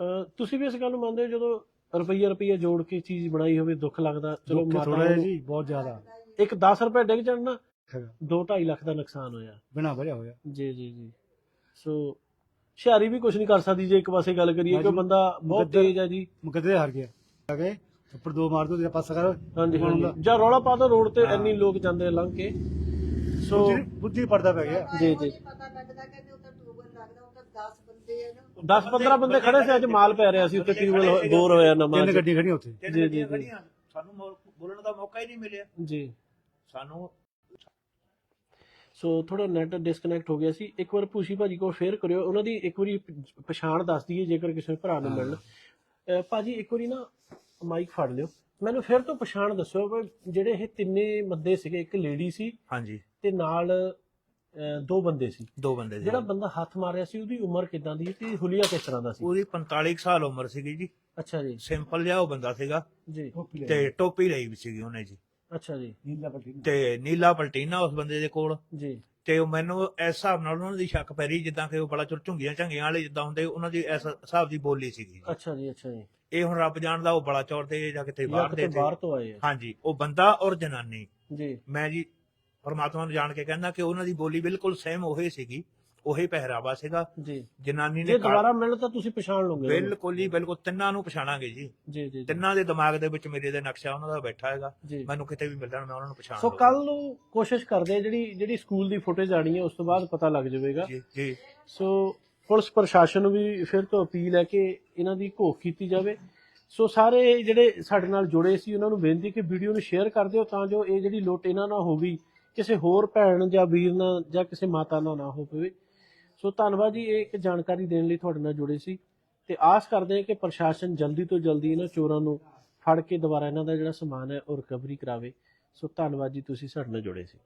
ਅਹ, ਤੁਸੀਂ ਵੀ ਇਸ ਗੱਲ ਨੂੰ ਮੰਨਦੇ ਹੋ ਜਦੋਂ ਰੁਪਈਆ ਰੁਪਈਆ ਜੋੜ ਕੇ ਚੀਜ਼ ਬਣਾਈ ਹੋਵੇ ਦੁੱਖ ਲੱਗਦਾ ਚਲੋ ਮਾਤਾ ਥੋੜਾ ਨੂੰ- ਜੀ ਬਹੁਤ ਜ਼ਿਆਦਾ। ਇੱਕ 10 ਰੁਪਏ ਡਿੱਗ ਜਾਣ ਨਾ ਹੈਗਾ 2.5 ਲੱਖ ਦਾ ਨੁਕਸਾਨ ਹੋਇਆ। ਬਿਨਾ ਵਜ੍ਹਾ ਹੋਇਆ। ਜੀ ਜੀ ਜੀ। ਸੋ ਹੁਸ਼ਿਆਰੀ ਵੀ ਕੁਝ ਨਹੀਂ ਕਰ ਸਕਦੀ ਜੇ ਇੱਕ ਪਾਸੇ ਗੱਲ ਕਰੀਏ ਕਿ। ਬੰਦਾ ਬਹੁਤ ਤੇਜ਼ ਹੈ ਜੀ ਮੁਕੱਦਰੇ ਹਾਰ ਗਿਆ। ਆ ਗਏ ਉੱਪਰ ਦੋ ਮਾਰ ਦੋ ਜਿਹੜਾ ਪਾਸਾ ਕਰ ਹਾਂਜੀ ਹਾਂਜੀ। ਜਾਂ ਰੌਲਾ ਪਾ ਦੋ ਰੋਡ ਤੇ ਹਾਂ। ਇੰਨੀ ਲੋਕ ਜਾਂਦੇ ਆ ਲੰਘ ਕੇ। ਸੋ ਬੁੱਧੀ ਬੁੱਧੀ ਪਰਦਾ ਪੈ ਗਿਆ। ਜੀ ਜੀ। ਪਤਾ ਲੱਗਦਾ ਕਿ ਉੱਧਰ ਟੂਬਲ ਲੱਗਦਾ ਉੱਧਰ 10 ਬੰਦੇ ਆ ਨਾ 10 15 ਬੰਦੇ ਖੜੇ ਸੀ ਅੱਜ ਮਾਲ ਪੈ ਰਿਹਾ ਸੀ ਉੱਤੇ ਟਿਊਬਲ ਬੋਰ ਹੋਇਆ ਨਵਾਂ ਤਿੰਨ ਗੱਡੀਆਂ ਖੜੀਆਂ ਉੱਥੇ। ਤਿੰਨ ਜੀ, ਗੱਡੀਆਂ ਜੀ, ਜੀ। ਖੜੀਆਂ। ਸਾਨੂੰ ਮੌ- ਬੋਲਣ ਦਾ ਮੌਕਾ ਹੀ ਨਹੀਂ ਮਿਲਿਆ। ਜੀ। ਸਾਨੂੰ ਸੋ ਥੋੜਾ ਨੈਟ ਡਿਸਕਨੈਕਟ ਹੋ ਗਿਆ ਸੀ। ਇੱਕ ਵਾਰ ਭੂਸ਼ੀ ਭਾਜੀ ਕੋਲ ਫੇਰ ਕਰਿਓ। ਉਹਨਾਂ ਦੀ ਇੱਕ ਵਾਰੀ ਪਛਾਣ ਦੱਸ ਦਈਏ ਜੇਕਰ ਕਿਸੇ ਭਰਾ ਨੂੰ। ਮਿਲਣ। ਭਾਜੀ ਇੱਕ ਵਾਰੀ ਨਾ ਮਾਈਕ ਫੜ ਲਿਓ। ਮੈਨੂੰ ਫਿਰ ਤੋਂ ਪਛਾਣ ਦੱਸਿਓ ਜਿਹੜੇ ਇਹ ਤਿੰਨੇ ਬੰਦੇ ਸੀਗੇ ਇੱਕ ਲੇਡੀ ਸੀ ਹਾਂਜੀ। ਤੇ ਨਾਲ ਦੋ ਬੰਦੇ ਸੀ। ਦੋ ਬੰਦੇ ਸੀ ਜਿਹੜਾ ਬੰਦਾ ਹੱਥ ਮਾਰਿਆ ਸੀ ਉਹਦੀ ਉਮਰ ਕਿਦਾਂ ਦੀ ਤੇ ਹੁਲੀਆ ਕਿਸ ਤਰ੍ਹਾਂ ਦਾ ਸੀ? ਉਹਦੀ 45 ਕੁ ਸਾਲ ਉਮਰ ਸੀਗੀ ਜੀ। ਅੱਛਾ ਜੀ। ਸਿੰਪਲ ਜਿਹਾ ਉਹ ਬੰਦਾ ਸੀਗਾ ਜੀ। ਤੇ ਟੋਪੀ ਲਈ ਵੀ ਸੀਗੀ ਉਹਨੇ ਜੀ। ਅੱਛਾ ਜੀ। ਨੀਲਾ ਪੱਟੀ ਤੇ ਨੀਲਾ ਪਲਟੀਨਾ ਉਸ ਬੰਦੇ ਦੇ ਕੋਲ। ਜੀ। ਤੇ ਉਹ ਮੈਨੂੰ ਇਸ ਹਿਸਾਬ ਨਾਲ ਉਹਨਾਂ ਦੀ ਸ਼ੱਕ ਪੈ ਰਹੀ ਜਿੱਦਾਂ ਕਿ ਉਹ ਬੜਾ ਚੁਰ ਝੁੰਗੀਆਂ ਝੰਗੀਆਂ ਵਾਲੇ ਜਿੱਦਾਂ ਹੁੰਦੇ ਉਹਨਾਂ ਦੀ ਇਸ ਹਿਸਾਬ ਦੀ ਬੋਲੀ ਸੀਗੀ ਜੀ। ਅੱਛਾ ਜੀ ਅੱਛਾ ਜੀ। ਇਹ ਹੁਣ ਰੱਬ ਜਾਣਦਾ ਉਹ ਬੜਾ ਚੌਰ ਤੇ ਜਾਂ ਕਿਤੇ ਬਾਹਰ ਦੇ ਤੇ। ਬਾਹਰ ਤੋਂ ਆਏ ਆ। ਹਾਂਜੀ ਉਹ ਬੰਦਾ ਔਰ ਜਨਾਨੀ। ਜੀ। ਮੈਂ ਜੀ ਪਰਮਾਤਮਾ ਨੂੰ ਜਾਣ ਕੇ ਕਹਿੰਦਾ ਕਿ ਉਹਨਾਂ ਦੀ ਬੋਲੀ ਬਿਲਕੁਲ ਸੇਮ ਉਹੀ ਸੀਗੀ। ਉਹੀ ਪਹਿਰਾਵਾ ਸੀਗਾ। ਜੀ। ਜਨਾਨੀ ਜੇ ਨੇ ਕਾਲ- ਦੁਬਾਰਾ ਮਿਲਣ ਤਾਂ ਤੁਸੀਂ ਪਛਾਣ ਲਓਗੇ ਉਹਨੂੰ। ਬਿਲਕੁਲ ਹੀ ਬਿਲਕੁਲ। ਤਿੰਨਾਂ ਨੂੰ ਪਛਾਣਾਂਗੇ ਜੀ। ਜੀ ਜੀ ਜੀ। ਤਿੰਨਾਂ ਦੇ ਦਿਮਾਗ ਦੇ ਵਿੱਚ ਮੇਰੇ ਦੇ ਨਕਸ਼ਾ ਉਹਨਾਂ ਦਾ ਬੈਠਾ ਹੈਗਾ। ਜੀ। ਮੈਨੂੰ ਕਿਤੇ ਵੀ ਮਿਲਣ ਮੈਂ ਉਹਨਾਂ ਨੂੰ ਪਛਾਣ ਸੋ ਲਊਂਗਾ। ਕੱਲ ਨੂੰ ਕੋਸ਼ਿਸ਼ ਕਰਦੇ ਆ ਜਿਹੜੀ ਜਿਹੜੀ ਸਕੂਲ ਦੀ ਫੁਟੇਜ ਆਣੀ ਹੈ ਉਸ ਤੋਂ ਬਾਅਦ ਪਤਾ ਲੱਗ ਜਾਵੇਗਾ। ਜੀ ਜੀ। ਸੋ ਪੁਲਿਸ ਪ੍ਰਸ਼ਾਸਨ ਨੂੰ ਵੀ ਫਿਰ ਤੋਂ ਅਪੀਲ ਹੈ ਕਿ ਇਹਨਾਂ ਦੀ ਘੋਖ ਕੀਤੀ ਜਾਵੇ। ਸੋ ਸਾਰੇ ਜਿਹੜੇ ਸਾਡੇ ਨਾਲ ਜੁੜੇ ਸੀ ਉਹਨਾਂ ਨੂੰ ਬੇਨਤੀ ਕਿ ਵੀਡੀਓ ਨੂੰ ਸ਼ੇਅਰ ਕਰ ਦਿਓ ਤਾਂ ਜੋ ਇਹ ਜਿਹੜੀ ਲੁੱਟ ਇਹਨਾਂ ਨਾਲ ਹੋ ਗਈ ਕਿਸੇ ਹੋਰ ਭੈਣ ਜਾਂ ਵੀਰ ਨਾਲ ਜਾਂ ਕਿਸੇ ਮਾਤਾ ਨਾਲ ਨਾ ਹੋ ਪਵੇ ਸੋ ਧੰਨਵਾਦ ਜੀ, ਇਹ ਇੱਕ ਜਾਣਕਾਰੀ ਦੇਣ ਲਈ ਤੁਹਾਡੇ ਨਾਲ ਜੁੜੇ ਸੀ ਤੇ ਆਸ ਕਰਦੇ ਹਾਂ ਕਿ ਪ੍ਰਸ਼ਾਸਨ ਜਲਦੀ ਤੋਂ ਜਲਦੀ ਇਹਨਾਂ ਚੋਰਾਂ ਨੂੰ ਫੜ ਕੇ ਦੁਬਾਰਾ ਇਹਨਾਂ ਦਾ ਜਿਹੜਾ ਸਮਾਨ ਹੈ ਉਹ ਰਿਕਵਰੀ ਕਰਾਵੇ। ਸੋ ਧੰਨਵਾਦ ਜੀ, ਤੁਸੀਂ ਸਾਡੇ ਨਾਲ ਜੁੜੇ ਸੀ।